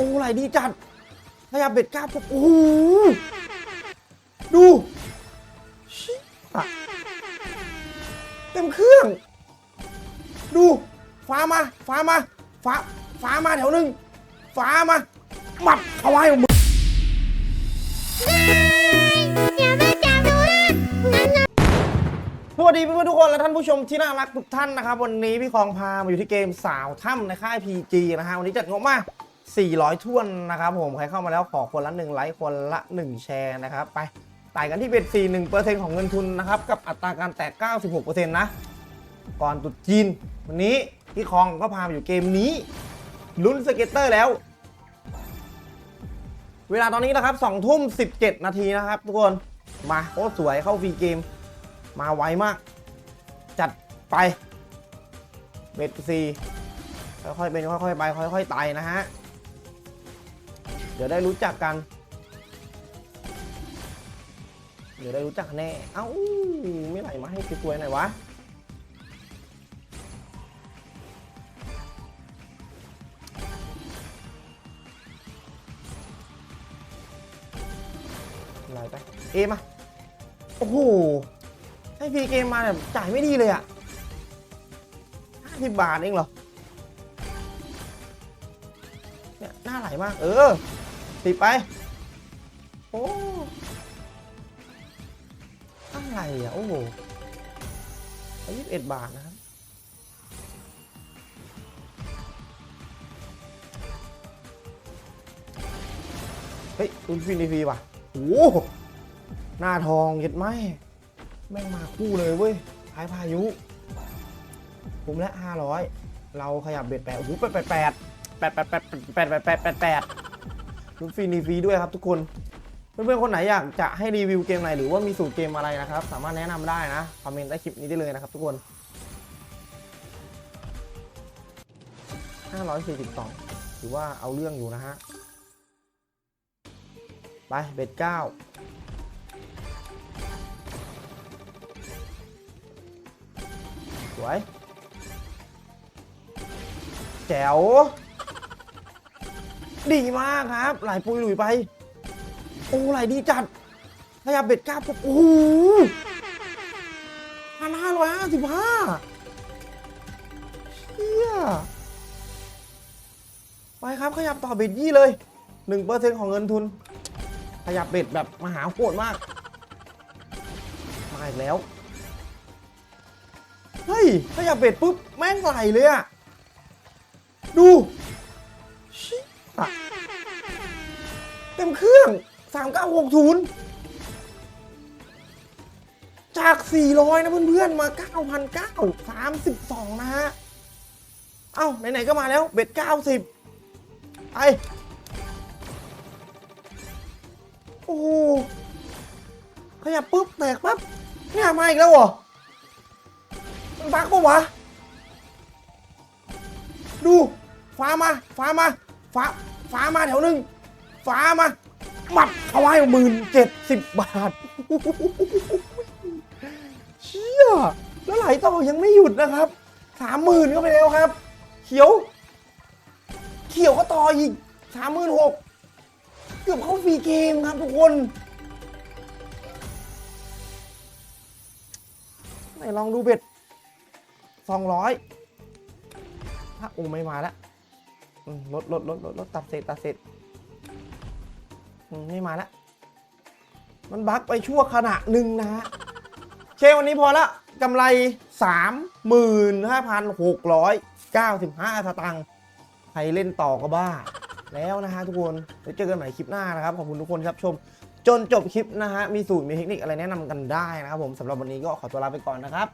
อ้ไหลดีจัดขยับเบ็ดก้าปุ๊บโอ้โหดูชิบะเต็มเครื่อง ดูฟ้ามาฟ้ามาฟ้าฟ้ามาแถวหนึ่งฟ้ามาหมับเอาไว้มึงสวัสดีเพื่อนๆทุกคนและท่านผู้ชมที่น่ารักทุกท่านนะครับ วันนี้พี่คองพามาอยู่ที่เกมสาวถ้ำในค่าย PG นะฮะวันนี้จัดงบมา 400ท้วนนะครับผมใครเข้ามาแล้วขอคนละ 1 ไลค์คนละ 1 แชร์นะครับ ไปไต่กันที่เบ็ด41%ของเงินทุนนะครับ กับอัตราการแตก 96%นะ ก่อนตุดจีน วันนี้พี่คองก็พามาอยู่เกมนี้ลุ้นสเก็ตเตอร์แล้ว เวลาตอนนี้นะครับ2ทุ่ม 17 นาทีนะครับ ทุกคนมาโอ้สวยเข้าฟรีเกม มาไวมาก จัดไปเบ็ดซีค่อยๆเป็นค่อยๆไป ค่อยๆไต่นะฮะ ดี๋ยวได้รู้จักกัน เดี๋ยวได้รู้จักแน่ เอ้า ไม่ไหลมาให้สวยๆหน่อยวะ ไหลไป เอมา โอ้โห ให้ฟรีเกมมาแบบจ่ายไม่ดีเลยอะ50บาทเองเหรอ เนี่ย หน้าไหลมาก เออ ติดไป โอ้อะไรอะ โอ้โหยี่สิบเอ็ดบาทนะครับ เฮ้ยอุนฟินิฟีว่ะโอ้หหน้าทองเย็ดไหมแม่งมาคู่เลยเว้ยพายพายุผมและห้าร้อยเราขยับเบ็ดแปดโอ้โหแปดแปดแปดแปดแปดแปดแปดแปดแปด แปดแปดลุ้นฟรีนีฟรีด้วยครับทุกคน เพื่อนๆคนไหนอยากจะให้รีวิวเกมไหนหรือว่ามีสูตรเกมอะไรนะครับ สามารถแนะนำได้นะคอมเมนต์ใต้คลิปนี้ได้เลยนะครับทุกคน542ถือว่าเอาเรื่องอยู่นะฮะ ไปเบ็ดเก้าสวย แจ๋ว ดีมากครับ ไหลปุยหลุยไป โอ้ไหลดีจัดขยับเบ็ดก้าปุ๊บโอ้โหพันห้าร้อยห้าสิบห้าเชี่ยไปครับขยับต่อเบ็ดยี่เลยหนึ่งเปอร์เซ็นต์ของเงินทุน ขยับเบ็ดแบบมหาโหดมาก มาอีกแล้ว เฮ้ย ขยับเบ็ดปุ๊บ แม่งไหลเลยอะดู ชิบะเต็มเครื่อง3960จาก 400 นะเพื่อนๆ มา 9,900 32 นะฮะ เอ้า ไหน ๆ ก็มาแล้ว เบ็ด 90ไปโอ้โหขยับปุ๊บ แตกปั๊บ เนี่ย มาอีกแล้วเหรอ มันบักปะวะ ดู ฟ้ามา ฟ้ามา ฟ้าฟ้ามาแถวหนึ่งฟ้ามาหมับเอาไว้หมื่นเจ็ดสิบบาทเชี่ยแล้วไหลต่อยังไม่หยุดนะครับสามหมื่นก็ไปแล้วครับ เขียว เขียวก็ต่ออีกสามหมื่นหกเกือบเข้าฟรีเกมครับทุกคนไหนลองดูเบ็ดสองร้อยถ้าโอ้ไม่มาแล้ว ลดลดลดลดลดตัดเศษตัดเศษไม่มาแล้วมันบั๊กไปชั่วขณะหนึ่งนะฮะเควันนี้พอละกำไร 35,695 สตังค์ใครเล่นต่อก็บ้า แล้วนะฮะทุกคนไว้เจอกันใหม่คลิปหน้านะครับ ขอบคุณทุกคนครับชม จนจบคลิปนะฮะ มีสูตรมีเทคนิคอะไรแนะนำกันได้นะครับผมสำหรับวันนี้ก็ขอตัวลาไปก่อนนะครับ